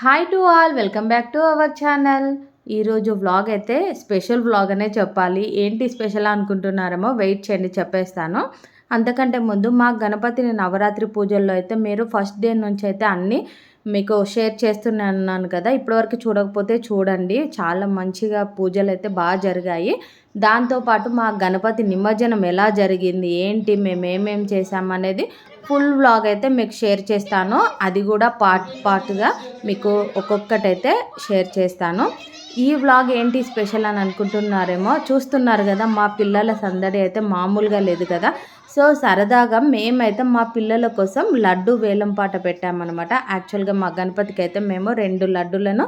Hi to all welcome back to our channel ఈరోజు vlog అయితే special vlog అనే చెప్పాలి. ఏంటి స్పెషల్ అనుకుంటున్నారేమో వెయిట్ చేయండి చెప్పేస్తాను. అంతకంటే ముందు మా గణపతిని నవరాత్రి పూజల్లో అయితే మీరు ఫస్ట్ డే నుంచి అయితే అన్నీ మీకు షేర్ చేస్తున్నాను కదా. ఇప్పటివరకు చూడకపోతే చూడండి. చాలా మంచిగా పూజలు అయితే బాగా జరిగాయి. దాంతోపాటు మా గణపతి నిమజ్జనం ఎలా జరిగింది? ఏంటి? మేము ఏమేమి చేసామనేది ఫుల్ వ్లాగ్ అయితే మీకు షేర్ చేస్తాను. అది కూడా పార్ట్ పార్ట్గా మీకు ఒక్కొక్కటైతే షేర్ చేస్తాను. ఈ వ్లాగ్ ఏంటి స్పెషల్ అని అనుకుంటున్నారేమో చూస్తున్నారు కదా మా పిల్లల సందడి అయితే మామూలుగా లేదు కదా. సో సరదాగా మేమైతే మా పిల్లల కోసం లడ్డు వేలంపాట పెట్టామన్నమాట. యాక్చువల్గా మా గణపతికి అయితే మేము రెండు లడ్డులను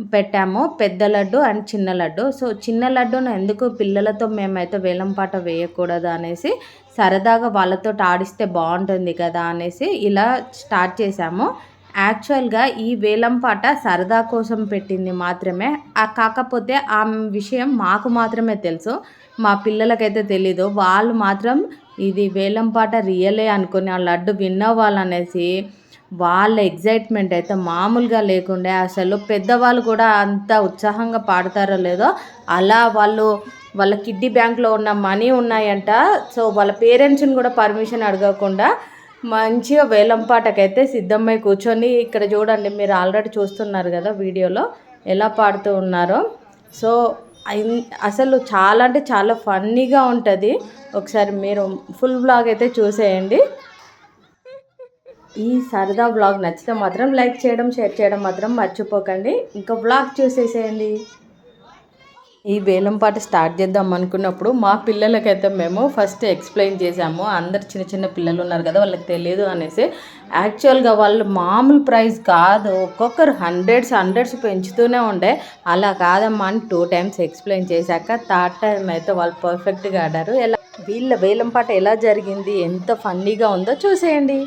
పెట్టాము. పెద్ద లడ్డు అండ్ చిన్న లడ్డు. సో చిన్న లడ్డును ఎందుకు పిల్లలతో మేమైతే వేలం పాట వేయకూడదు అనేసి సరదాగా వాళ్ళతో ఆడిస్తే బాగుంటుంది కదా అనేసి ఇలా స్టార్ట్ చేశాము. యాక్చువల్గా ఈ వేలం పాట సరదా కోసం పెట్టింది మాత్రమే. కాకపోతే ఆ విషయం మాకు మాత్రమే తెలుసు. మా పిల్లలకైతే తెలీదు. వాళ్ళు మాత్రం ఇది వేలం పాట రియలే అనుకుని ఆ లడ్డు విన్నవాళ్ళు అనేసి వాళ్ళ ఎగ్జైట్మెంట్ అయితే మామూలుగా లేకుండే అసలు పెద్దవాళ్ళు కూడా అంత ఉత్సాహంగా పాడతారో లేదో అలా వాళ్ళు వాళ్ళ కిడ్డీ బ్యాంక్లో ఉన్న మనీ ఉన్నాయంట. సో వాళ్ళ పేరెంట్స్ని కూడా పర్మిషన్ అడగకుండా మంచిగా వేలంపాటకైతే సిద్ధమై కూర్చొని ఇక్కడ చూడండి మీరు ఆల్రెడీ చూస్తున్నారు కదా వీడియోలో ఎలా పాడుతూ ఉన్నారో. సో అసలు చాలా అంటే చాలా ఫన్నీగా ఉంటుంది. ఒకసారి మీరు ఫుల్ బ్లాగ్ అయితే చూసేయండి. ఈ సరదా బ్లాగ్ నచ్చితే మాత్రం లైక్ చేయడం షేర్ చేయడం మాత్రం మర్చిపోకండి. ఇంకా బ్లాగ్ చూసేసేయండి. ఈ వేలం పాట స్టార్ట్ చేద్దాం అనుకున్నప్పుడు మా పిల్లలకైతే మేము ఫస్ట్ ఎక్స్ప్లెయిన్ చేసాము అందరు చిన్న చిన్న పిల్లలు ఉన్నారు కదా వాళ్ళకి తెలియదు అనేసి. యాక్చువల్గా వాళ్ళు మామూలు ప్రైస్ కాదు. ఒక్కొక్కరు హండ్రెడ్స్ హండ్రెడ్స్ పెంచుతూనే ఉండే. అలా కాదమ్మా అని టూ టైమ్స్ ఎక్స్ప్లెయిన్ చేశాక థర్డ్ టైం అయితే వాళ్ళు పర్ఫెక్ట్గా ఆడారు. ఎలా వీళ్ళ వేలం పాట ఎలా జరిగింది ఎంత ఫన్నీగా ఉందో చూసేయండి.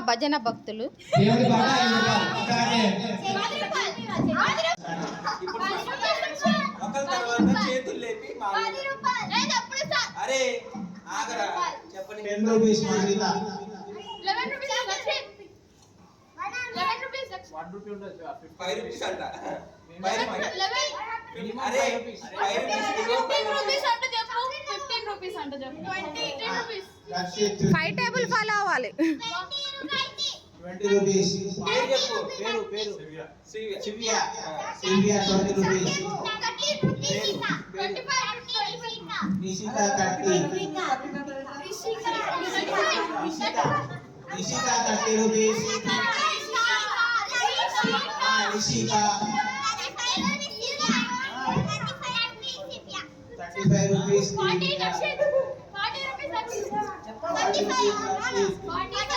భజన భక్తులు. ఫైవ్ టేబుల్ ఫాలో అవ్వాలి. ట్వంటీ రూపీస్ పేరు చెప్పు పేరు పేరు Srivya Chivya Chivya twenty rupees twenty five rupees Nishitha thirty Nishitha thirty rupees Nishitha thirty five rupees forty Lakshith forty rupees Lakshith forty rupees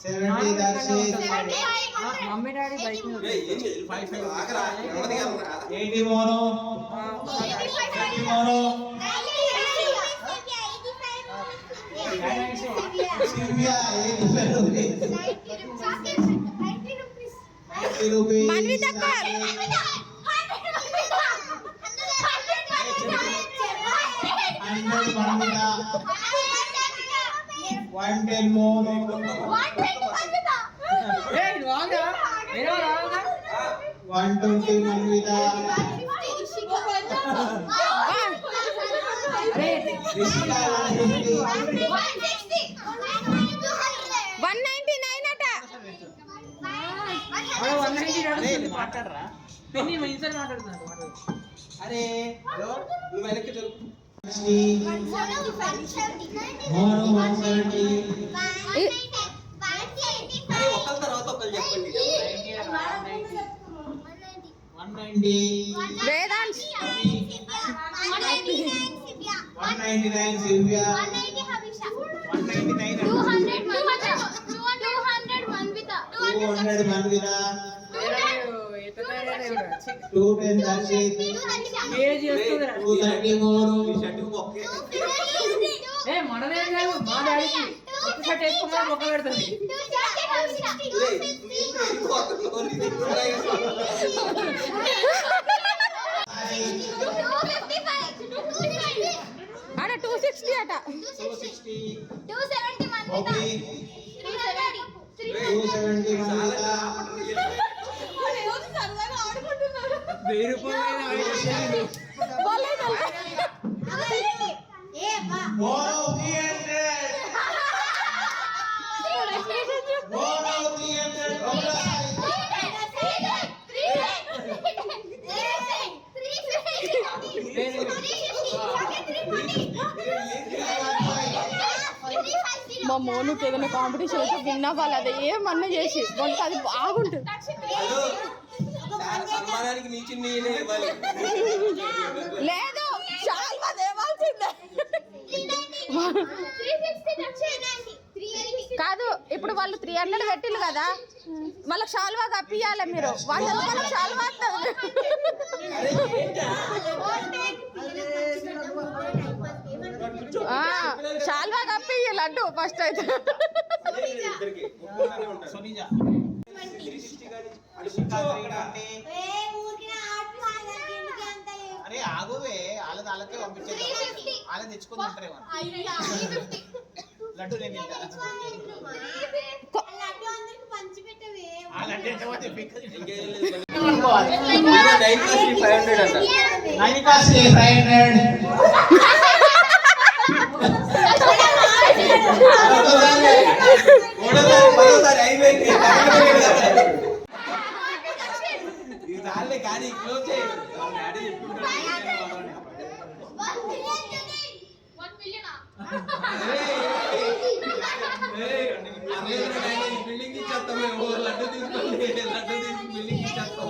Fifty five rupees sixty Rishika seventy Darshith mummy daddy bike మీద ఏయ్, ఏం చేయాలి? Five five ఆగరా నెమ్మదిగా ఆగరా. Eighty mono eighty mono Sylvia eighty five rupees Monu one twenty one fifty one ninety nine అట. మాట్లాడరా. అరే నువ్వు వెనక్కి జరుగు Vedansh. One ninety nine Sylvia one ninety nine two hundred two hundred one విత. Two hundred one విత. Two ten Darshit age వస్తుందిరా two thirty four ఈ షర్టుకు బొక్కే. ఏ మనదే కాదు మా డాడీకి ఒక్క షర్ట్ వేసుకోమని మొక్క పెడుతుంది ఏయ్, నువ్వు ఏంటి వెళ్ళిపోతున్నావు? నీకు ఎక్కడ ఆడ టూ సిక్స్టీ అట two sixty two seventy okay three seventy two seventy Manvitha సరదాగా ఆడుకుంటున్నారు వెయ్యి రూపాయలు మా మోనుకి ఏదైనా కాంపిటీషన్ అయితే విన్ అవ్వాలి అది ఏమన్నా చేసి అది బాగుంటుంది. సన్మానానికి నీ చిన్న ఇవ్వాలి. లేదు చాలా దేవాల్సిందే కాదు ఇప్పుడు వాళ్ళు త్రీ హండ్రెడ్ పెట్టిల్లు కదా. వాళ్ళకి షాల్వా కప్పియాలి మీరు. వాళ్ళ షాల్వా షాల్వా కప్పి లడ్డు ఫస్ట్ అయితే. అటు అక్కడ. అరే ఆగువే వాళ్ళది వాళ్ళకే పంపించేద్దాం. వాళ్ళని తెచ్చుకొని ఉంటారేమో లడ్డు నేను నైన్ ప్లస్ ఫైవ్ హండ్రెడ్ ఇది కానీ క్లోజ్ డాడీ బిల్డింగ్ ఇచ్చేస్తాం మేము లడ్డు తీసుకొని లడ్డు తీసి బిల్డింగ్ ఇచ్చేస్తాం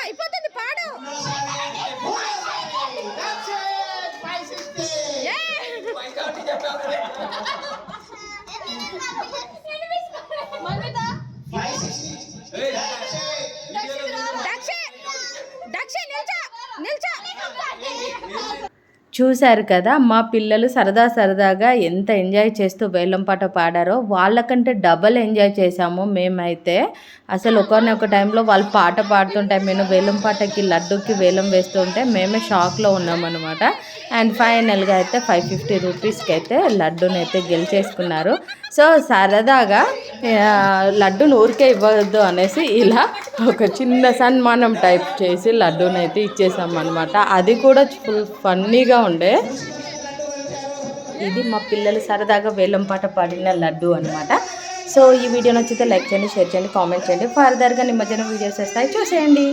అయిపోతుంది చూశారు కదా మా పిల్లలు సరదా సరదాగా ఎంత ఎంజాయ్ చేస్తూ వేలం పాట పాడారో వాళ్ళకంటే డబల్ ఎంజాయ్ చేశాము మేమైతే. అసలు ఒకరినొక టైంలో వాళ్ళు పాట పాడుతుంటే మేము వేలం పాటకి లడ్డుకి వేలం వేస్తుంటే మేమే షాక్లో ఉన్నామన్నమాట. అండ్ ఫైనల్గా అయితే ఫైవ్ ఫిఫ్టీ రూపీస్కి అయితే లడ్డూని అయితే గెలిచేసుకున్నారు. సో సరదాగా లడ్డూని ఊరికే ఇవ్వద్దు అనేసి ఇలా ఒక చిన్న సన్మానం టైప్ చేసి లడ్డూని అయితే ఇచ్చేసాం అనమాట అది కూడా ఫుల్ ఫన్నీగా ఉండే ఇది మా పిల్లలు సరదాగా వేలం పాట పాడిన లడ్డు అనమాట సో ఈ వీడియో నచ్చితే లైక్ చేయండి షేర్ చేయండి కామెంట్ చేయండి. ఫర్దర్గా నిమజ్జనం వీడియోస్ వస్తాయి చూసేయండి.